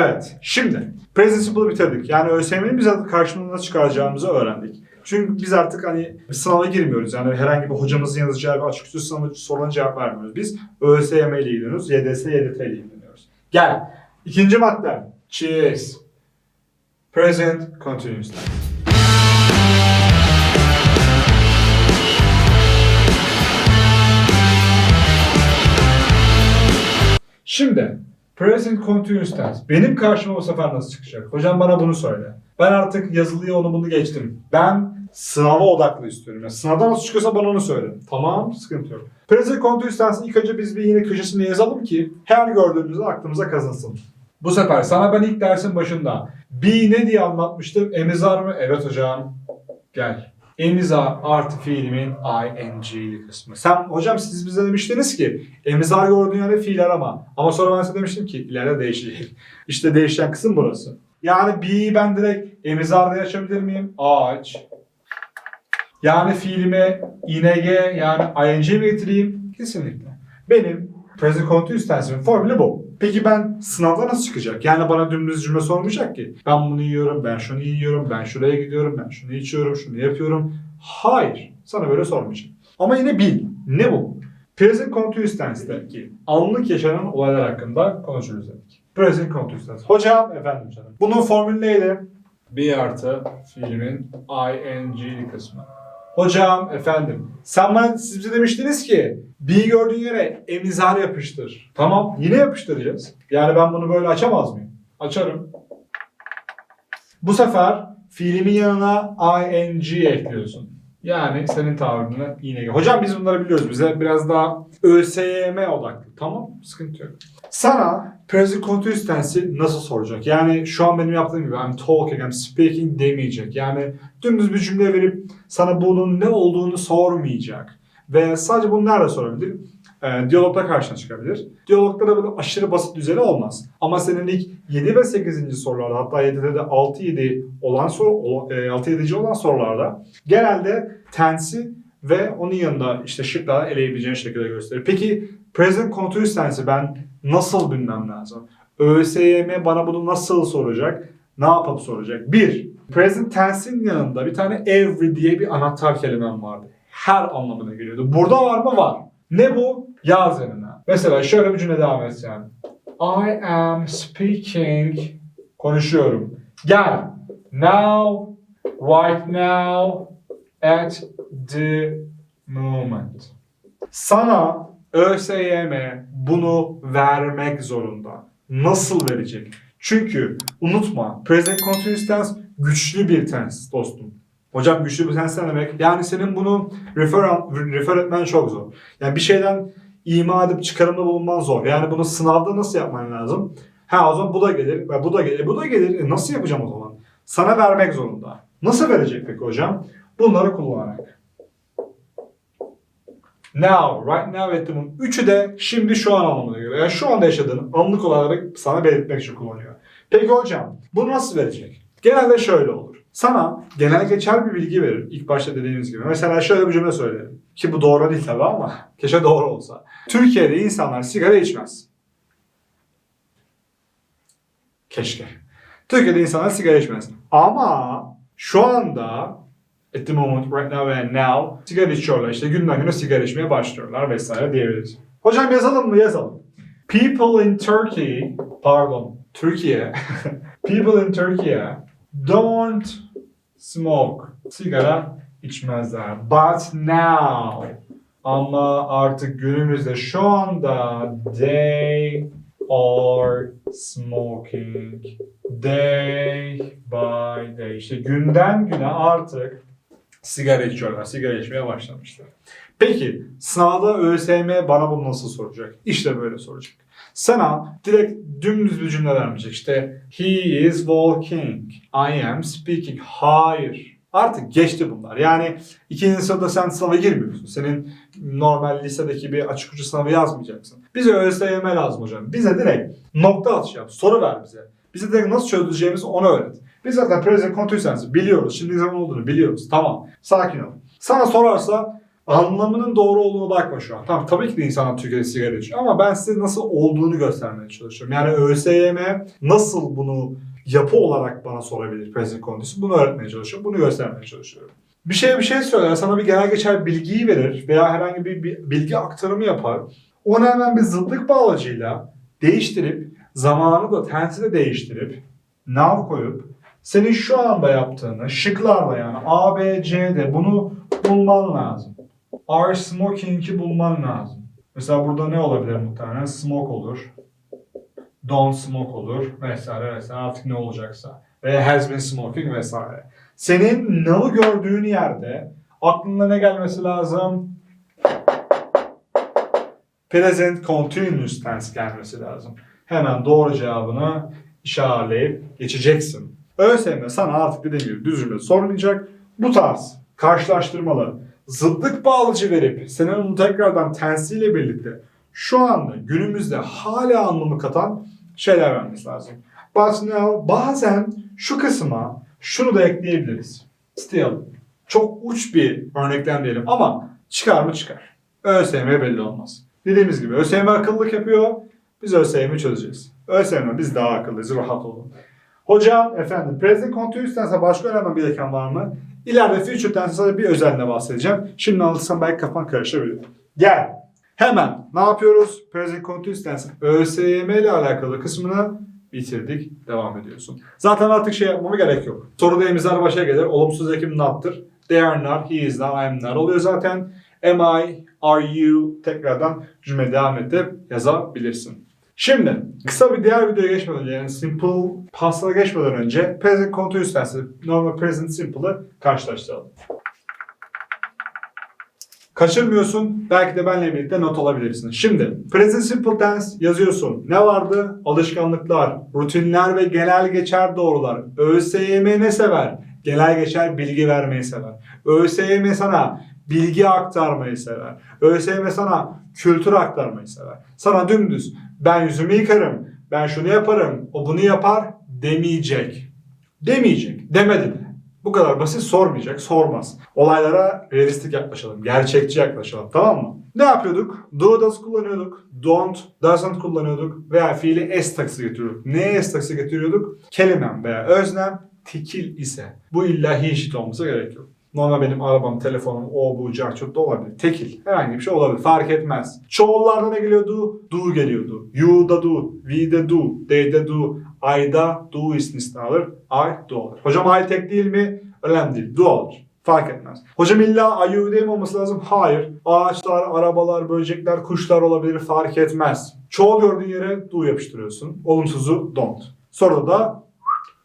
Evet. Şimdi present simple'ı bitirdik. Yani ÖSYM'nin biz artık karşımıza çıkaracağımızı öğrendik. Çünkü biz artık hani sınava girmiyoruz. Yani herhangi bir hocamızın yazacağı bir açık üstü sınavı soruna cevap vermiyoruz. Biz ÖSYM ile ilgileniyoruz. YDS, YDT ile ilgileniyoruz. Gel. İkinci madde. Cheers. Present continuous. Şimdi present continuous tense benim karşıma bu sefer nasıl çıkacak? Hocam bana bunu söyle. Ben artık yazılıyı onu bunu geçtim. Ben sınava odaklı istiyorum. Yani sınavda nasıl çıkıyorsa bana onu söyle. Tamam sıkıntı yok. Present continuous tense'in ilk önce biz bir yine köşesine yazalım ki her gördüğümüzde aklımıza kazınsın. Bu sefer sana ben ilk dersin başında be ne diye anlatmıştım? Emizar mı? Evet hocam. Gel. Emizar artı fiilimin ing kısmı. Sen hocam siz bize demiştiniz ki emizar gördüğün yerde fiil arama. Ama sonra ben size demiştim ki ileride değişecek. İşte değişen kısım burası. Yani be'yi ben direkt emizarda yaşayabilir miyim? Ağaç. Yani fiilime ing yani ing mi getireyim? Kesinlikle. Benim present continuous tense'imin formülü bu. Peki ben sınavda nasıl çıkacak? Yani bana dümdüz cümle sormayacak ki. Ben bunu yiyorum, ben şunu yiyorum, ben şuraya gidiyorum, ben şunu içiyorum, şunu yapıyorum. Hayır. Sana böyle sormayacak. Ama yine bil. Ne bu? Present continuous tense'deki anlık yaşanan olaylar hakkında konuşuruz dedik. Present continuous. Hocam, efendim canım. Bunun formülü neydi? Bir artı fiilimin ing kısmı. Hocam efendim sen bana siz bize demiştiniz ki bir gördüğün yere emizar yapıştır. Tamam yine yapıştıracağız. Yani ben bunu böyle açamaz mıyım? Açarım. Bu sefer fiilimin yanına ing ekliyorsun. Yani senin tavrına yine. Hocam biz bunları biliyoruz. Bize biraz daha ÖSYM odaklı. Tamam sıkıntı yok. Sana present continuous tense'i nasıl soracak? Yani şu an benim yaptığım gibi I'm talking, I'm speaking demeyecek. Yani dümdüz bir cümle verip sana bunun ne olduğunu sormayacak. Ve sadece bunu nerede sorabilir? Ee, diyalogda karşına çıkabilir. Diyalogda da böyle aşırı basit düzeni olmaz. Ama senin ilk 7 ve 8. sorularda hatta 7'de de 6-7 olan soru, 6-7. olan sorularda genelde tense'i ve onun yanında işte şıklarla eleyebileceğin şekilde gösterir. Peki present continuous tense'i ben nasıl bilmem lazım? ÖSYM bana bunu nasıl soracak? Ne yapıp soracak? Bir, present tense'in yanında bir tane every diye bir anahtar kelimem vardı. Her anlamına geliyordu. Burada var mı? Var. Ne bu? Yaz yanına. Mesela şöyle bir cümle devam edeceğim. I am speaking. Konuşuyorum. Gel. Now, right now, at the moment. Sana ÖSYM bunu vermek zorunda. Nasıl verecek? Çünkü unutma present continuous tense güçlü bir tense dostum. Hocam güçlü bir tense demek? Yani senin bunu refer, refer etmen çok zor. Yani bir şeyden ima edip çıkarımda bulunman zor. Yani bunu sınavda nasıl yapman lazım? Ha o zaman bu da gelir bu da gelir. Bu da gelir. E nasıl yapacağım o zaman? Sana vermek zorunda. Nasıl verecek peki hocam? Bunları kullanarak. Now, right now moment. Üçü de şimdi şu an anlamına geliyor. Yani şu anda yaşadığın anlık olayları sana belirtmek için kullanıyor. Peki hocam bunu nasıl verecek? Genelde şöyle olur. Sana genel geçer bir bilgi verir. İlk başta dediğimiz gibi. Mesela şöyle bir cümle söylerim. Ki bu doğru değil tabii ama keşke doğru olsa. Türkiye'de insanlar sigara içmez. Keşke. Türkiye'de insanlar sigara içmez. Ama şu anda at the moment, right now and now sigara içiyorlar. İşte günden güne sigara içmeye başlıyorlar vesaire diyebiliriz. Hocam yazalım mı? Yazalım. People in Turkey, pardon, Türkiye. People in Turkey don't smoke. Sigara içmezler. But now. Ama artık günümüzde şu anda they are smoking day by day. İşte günden güne artık sigara içiyorlar. Sigara içmeye başlamışlar. Peki sınavda ÖSYM bana bunu nasıl soracak? İşte böyle soracak. Sana direkt dümdüz bir cümle vermeyecek. İşte he is walking. I am speaking. Hayır. Artık geçti bunlar. Yani ikinci sınıfta sen sınava girmiyorsun. Senin normal lisedeki bir açık uçlu sınavı yazmayacaksın. Bize ÖSYM lazım hocam. Bize direkt nokta atışı yap. Soru ver bize. Bize direkt nasıl çözüleceğimizi onu öğret. Biz zaten present continuous biliyoruz. Şimdi zaman olduğunu biliyoruz. Tamam. Sakin ol. Sana sorarsa Anlamının doğru olduğunu bakma şu an. Tamam tabii ki de insanlar Türkiye'de sigara içiyor ama ben size nasıl olduğunu göstermeye çalışıyorum. Yani ÖSYM nasıl bunu yapı olarak bana sorabilir present continuous bunu öğretmeye çalışıyorum. Bunu göstermeye çalışıyorum. Bir şey bir şey söyler, sana bir genel geçer bilgiyi verir veya herhangi bir bilgi aktarımı yapar. Onu hemen bir zıtlık bağlacıyla değiştirip zamanı da tensi de değiştirip nav koyup senin şu anda yaptığını şıklarla yani A, B, C'de bunu bulman lazım. Are smoking'i bulman lazım. Mesela burada ne olabilir muhtemelen? Smoke olur. Don't smoke olur vesaire vesaire artık ne olacaksa. Ve has been smoking vesaire. Senin now'ı gördüğün yerde aklına ne gelmesi lazım? Present continuous tense gelmesi lazım. Hemen doğru cevabını işaretleyip geçeceksin. ÖSYM sana artık dediğim gibi düz cümle sormayacak. Bu tarz karşılaştırmalı zıtlık bağlıcı verip senin onu tekrardan tensiyle birlikte şu anda günümüzde hala anlamı katan şeyler vermesi lazım. But now bazen şu kısma şunu da ekleyebiliriz. Still. Çok uç bir örneklem diyelim ama çıkar mı çıkar. ÖSYM belli olmaz. Dediğimiz gibi ÖSYM akıllılık yapıyor. Biz ÖSYM'i çözeceğiz. ÖSYM biz daha akıllıyız. Rahat olun. Hocam efendim present continuous tense'e başka öğrenmem gereken var mı? İleride future tense'e bir özelliğine bahsedeceğim. Şimdi anlatırsam belki kafan karışabilir. Gel. Hemen ne yapıyoruz? Present continuous tense ÖSYM ile alakalı kısmını bitirdik. Devam ediyorsun. Zaten artık şey yapmama gerek yok. Soruda emizler başa gelir. Olumsuz ekim not'tır. They are not, he is not, I am not oluyor zaten. Am I, are you tekrardan cümle devam edip yazabilirsin. Şimdi kısa bir diğer videoya geçmeden önce yani simple past'a geçmeden önce present continuous tense normal present simple'ı karşılaştıralım. Kaçırmıyorsun. Belki de benimle birlikte not alabilirsin. Şimdi present simple tense yazıyorsun. Ne vardı? Alışkanlıklar, rutinler ve genel geçer doğrular. ÖSYM ne sever? Genel geçer bilgi vermeyi sever. ÖSYM sana bilgi aktarmayı sever. ÖSYM sana kültür aktarmayı sever. Sana dümdüz ben yüzümü yıkarım, ben şunu yaparım, o bunu yapar demeyecek. Demeyecek. Demedi de. Bu kadar basit sormayacak, sormaz. Olaylara realistik yaklaşalım, gerçekçi yaklaşalım tamam mı? Ne yapıyorduk? Do does kullanıyorduk. Don't, doesn't kullanıyorduk. Veya fiili s takısı getiriyorduk. Neye s takısı getiriyorduk? Kelimem veya öznem tekil ise. Bu illa he shit olması gerek yok. Normal benim arabam, telefonum, o bu, carçurt da olabilir. Tekil. Herhangi bir şey olabilir. Fark etmez. Çoğullarda ne geliyordu? Do geliyordu. You da do. We de do. They de do. I da do istisna alır. I do alır. Hocam I tek değil mi? Önemli değil. Do alır. Fark etmez. Hocam illa değil mi olması lazım? Hayır. Ağaçlar, arabalar, böcekler, kuşlar olabilir. Fark etmez. Çoğul gördüğün yere do yapıştırıyorsun. Olumsuzu don't. Sonra da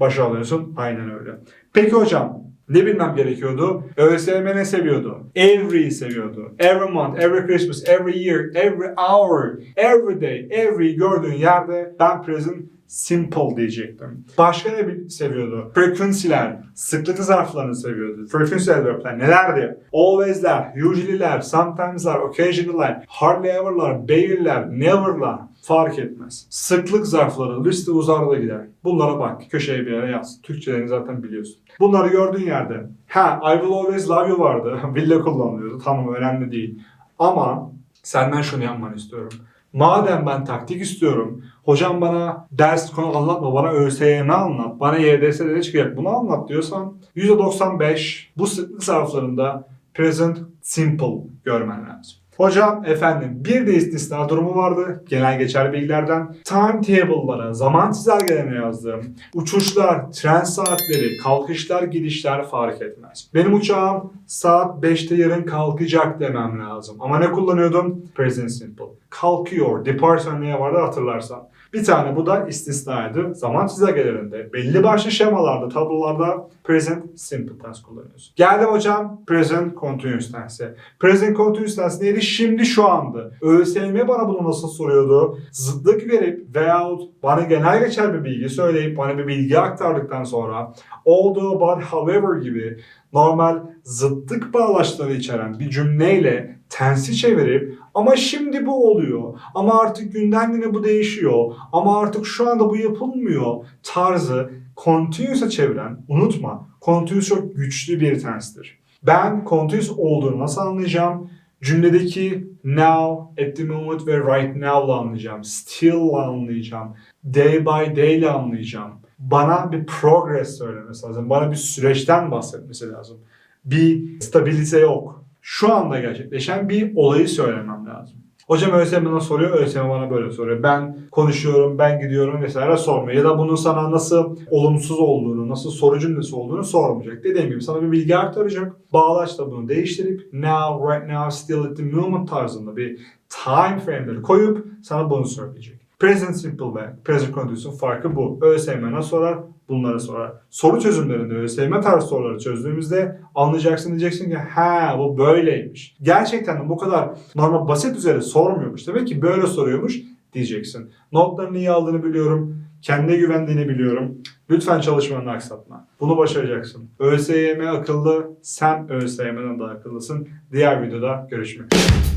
başa alıyorsun. Aynen öyle. Peki hocam ne bilmem gerekiyordu? ÖSYM ne seviyordu? Every seviyordu. Every month, every Christmas, every year, every hour, every day, every gördüğün yerde ben present simple diyecektim. Başka ne seviyordu? Frequency'ler, sıklıklı zarflarını seviyordu. Frequency adverb'ler nelerdi? Always'ler, usually'ler, sometimes'lar, occasional'lar, hardly ever'lar, barely'ler, never'lar fark etmez. Sıklık zarfları liste uzar da gider. Bunlara bak. Köşeye bir yere yaz. Türkçelerini zaten biliyorsun. Bunları gördüğün yerde. Ha I will always love you vardı. Will kullanılıyordu. Tamam önemli değil. Ama senden şunu yapmanı istiyorum. Madem ben taktik istiyorum, hocam bana ders konu anlatma, bana ÖSYM anlat, bana YDS'de ne çıkacak bunu anlat diyorsan %95 bu sıklık zarflarında present simple görmen lazım. Hocam efendim bir de istisna durumu vardı. Genel geçer bilgilerden timetable'lara, zaman çizelgelerine yazdığım uçuşlar, tren saatleri, kalkışlar, gidişler fark etmez. Benim uçağım saat 5'te yarın kalkacak demem lazım. Ama ne kullanıyordum? Present simple. Kalkıyor. Depart örneği vardı hatırlarsan. Bir tane bu da istisnaydı. Zaman çizelgelerinde belli başlı şemalarda, tablolarda present simple tense kullanıyorsun. Geldim hocam present continuous tense. Present continuous tense neydi? Şimdi şu anda. ÖSYM bana bunu nasıl soruyordu? Zıtlık verip veyahut bana genel geçer bir bilgi söyleyip bana bir bilgi aktardıktan sonra although, but, however gibi normal zıtlık bağlaçları içeren bir cümleyle tensi çevirip ama şimdi bu oluyor ama artık günden güne bu değişiyor ama artık şu anda bu yapılmıyor tarzı continuous'a çeviren unutma continuous çok güçlü bir tenstir. Ben continuous olduğunu nasıl anlayacağım? Cümledeki now, at the moment ve right now'la anlayacağım. Still'la anlayacağım. Day by day'le anlayacağım. Bana bir progress söylemesi lazım. Bana bir süreçten bahsetmesi lazım. Bir stabilite yok. Şu anda gerçekleşen bir olayı söylemem lazım. Hocam ÖSYM bana soruyor, ÖSYM bana böyle soruyor. Ben konuşuyorum, ben gidiyorum vesaire sormuyor. Ya da bunun sana nasıl olumsuz olduğunu, nasıl soru cümlesi olduğunu sormayacak. Dediğim gibi sana bir bilgi aktaracak. Bağlaçla bunu değiştirip now, right now, still at the moment tarzında bir time frame'leri koyup sana bunu söyleyecek. Present simple ve present continuous'un farkı bu. ÖSYM ne sorar? Bunları sorar. Soru çözümlerinde ÖSYM tarzı soruları çözdüğümüzde anlayacaksın diyeceksin ki ha bu böyleymiş. Gerçekten de bu kadar normal basit üzere sormuyormuş. Demek ki böyle soruyormuş diyeceksin. Notlarını iyi aldığını biliyorum. Kendine güvendiğini biliyorum. Lütfen çalışmanı aksatma. Bunu başaracaksın. ÖSYM akıllı, sen ÖSYM'den daha akıllısın. Diğer videoda görüşmek üzere.